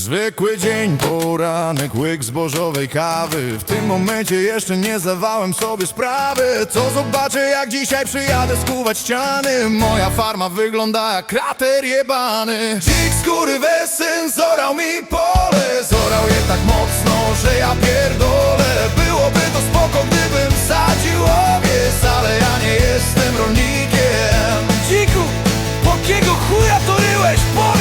Zwykły dzień, poranek, łyk zbożowej kawy. W tym momencie jeszcze nie zdawałem sobie sprawy. Co zobaczę jak dzisiaj przyjadę skuwać ściany? Moja farma wygląda jak krater jebany. Dzik skóry syn zorał mi pole. Zorał je tak mocno, że ja pierdolę. Byłoby to spoko gdybym sadził owiec Ale ja nie jestem rolnikiem. Dziku, po kiego chuja to ryłeś? Powiedz!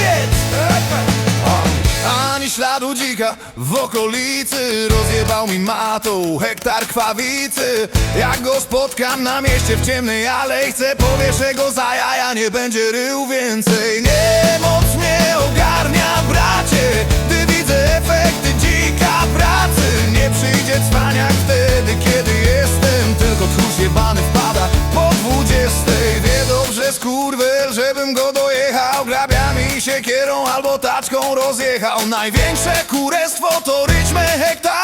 Śladu dzika w okolicy. Rozjebał mi matą hektar kwawicy. Jak go spotkam na mieście w ciemnej alejce Powieszę go za jaja, nie będzie rył więcej. Niemoc mnie ogarnia bracie. Gdy widzę efekty dzika pracy. Nie przyjdzie cwaniak wtedy, kiedy jestem Tylko tchórz jebany wpada po dwudziestej. Wie dobrze skurwyl, żebym go dojechał Grabiami, siekierą albo taczką rozjechał. Największe kurestwo to ryćme hektary